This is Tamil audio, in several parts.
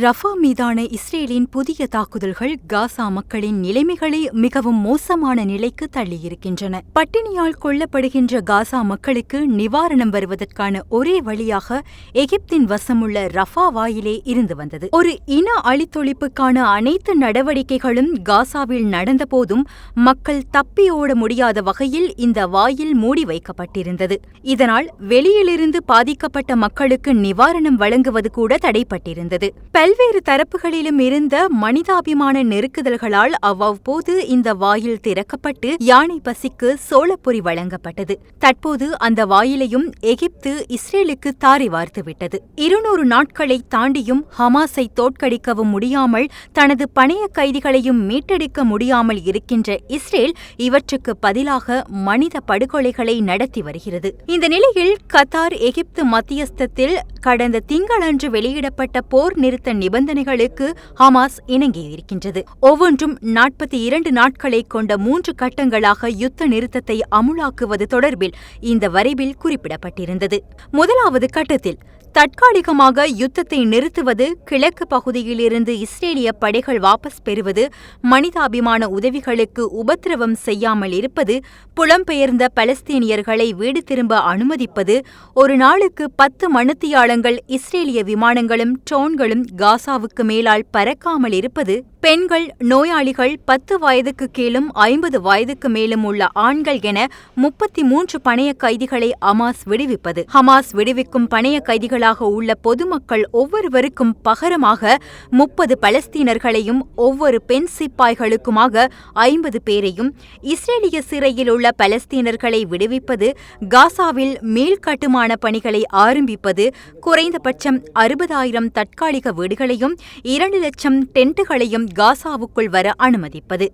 ரஃபா மீதான இஸ்ரேலின் புதிய தாக்குதல்கள் காசா மக்களின் நிலைமைகளை மிகவும் மோசமான நிலைக்கு தள்ளியிருக்கின்றன. பட்டினியால் கொல்லப்படுகின்ற காசா மக்களுக்கு நிவாரணம் வருவதற்கான ஒரே வழியாக எகிப்தின் வசமுள்ள ரஃபா வாயிலே இருந்து வந்தது. ஒரு இன அழித்தொழிப்புக்கான அனைத்து நடவடிக்கைகளும் காசாவில் நடந்தபோதும் மக்கள் தப்பியோட முடியாத வகையில் இந்த வாயில் மூடி வைக்கப்பட்டிருந்தது. இதனால் வெளியிலிருந்து பாதிக்கப்பட்ட மக்களுக்கு நிவாரணம் வழங்குவது கூட தடைப்பட்டிருந்தது. பல்வேறு தரப்புகளிலும் இருந்த மனிதாபிமான நெருக்குதல்களால் அவ்வப்போது இந்த வாயில் திறக்கப்பட்டு யானை பசிக்கு சோளப்பொறி வழங்கப்பட்டது. தற்போது அந்த வாயிலையும் எகிப்து இஸ்ரேலுக்கு தாரி வார்த்துவிட்டது இருநூறு நாட்களை தாண்டியும் ஹமாஸை தோற்கடிக்கவும் முடியாமல் தனது பணைய கைதிகளையும் மீட்டெடுக்க முடியாமல் இருக்கின்ற இஸ்ரேல் இவற்றுக்கு பதிலாக மனித படுகொலைகளை நடத்தி வருகிறது. இந்த நிலையில் கத்தார் எகிப்து மத்தியஸ்தத்தில் கடந்த திங்களன்று வெளியிடப்பட்ட போர் நிறுத்த நிபந்தனைகளுக்கு ஹமாஸ் இணங்கியிருக்கின்றது. ஒவ்வொன்றும் நாற்பத்தி இரண்டு நாட்களை கொண்ட மூன்று கட்டங்களாக யுத்த நிறுத்தத்தை அமுலாக்குவது தொடர்பில் இந்த வரைவில் குறிப்பிடப்பட்டிருந்தது. முதலாவது கட்டத்தில் தற்காலிகமாக யுத்தத்தை நிறுத்துவது கிழக்கு பகுதியிலிருந்து இஸ்ரேலிய படைகள் வாபஸ் பெறுவது மனிதாபிமான உதவிகளுக்கு உபத்திரவம் செய்யாமல் இருப்பது புலம்பெயர்ந்த பலஸ்தீனியர்களை வீடு திரும்ப அனுமதிப்பது ஒரு நாளுக்கு பத்து மணித்தியாலங்கள் இஸ்ரேலிய விமானங்களும் ட்ரோன்களும் காசாவுக்கு மேலால் பறக்காமல் இருப்பது பெண்கள் நோயாளிகள் பத்து வயதுக்கு கீழும் ஐம்பது வயதுக்கு மேலும் உள்ள ஆண்கள் என முப்பத்தி மூன்று பணைய கைதிகளை அமாஸ் விடுவிப்பது. ஹமாஸ் விடுவிக்கும் பணைய கைதிகளாக உள்ள பொதுமக்கள் ஒவ்வொருவருக்கும் பகரமாக முப்பது பலஸ்தீனர்களையும் ஒவ்வொரு பெண் சிப்பாய்களுக்குமாக ஐம்பது பேரையும் இஸ்ரேலிய சிறையில் உள்ள பலஸ்தீனர்களை விடுவிப்பது காசாவில் மேல் கட்டுமான பணிகளை ஆரம்பிப்பது குறைந்தபட்சம் அறுபதாயிரம் தற்காலிக வீடுகளையும் இரண்டு லட்சம் டென்ட்டுகளையும் காசாவுக்குள் வர அனுமதிப்பது.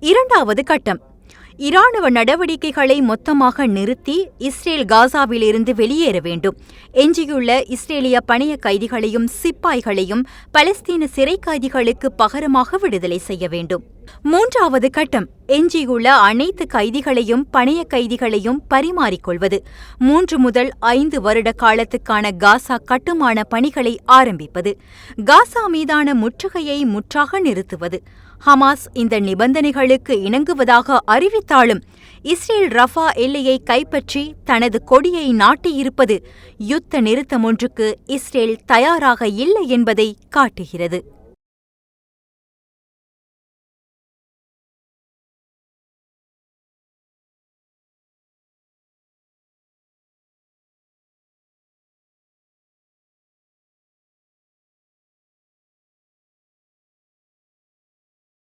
இரண்டாவது கட்டம். இராணுவ நடவடிக்கைகளை மொத்தமாக நிறுத்தி இஸ்ரேல் காசாவிலிருந்து வெளியேற வேண்டும். எஞ்சியுள்ள இஸ்ரேலிய பணைய கைதிகளையும் சிப்பாய்களையும் பலஸ்தீன சிறை கைதிகளுக்கு பகரமாக விடுதலை செய்ய வேண்டும். மூன்றாவது கட்டம் எஞ்சியுள்ள அனைத்து கைதிகளையும் பணைய கைதிகளையும் பரிமாறிக்கொள்வது. மூன்று முதல் ஐந்து வருட காலத்துக்கான காசா கட்டுமான பணிகளை ஆரம்பிப்பது. காசா மீதான முற்றுகையை முற்றாக நிறுத்துவது. ஹமாஸ் இந்த நிபந்தனைகளுக்கு இணங்குவதாக அறிவித்தாலும் இஸ்ரேல் ரஃபா எல்லையை கைப்பற்றி தனது கொடியை நாட்டியிருப்பது யுத்த நிறுத்தம் ஒன்றுக்கு இஸ்ரேல் தயாராக இல்லை என்பதை காட்டுகிறது.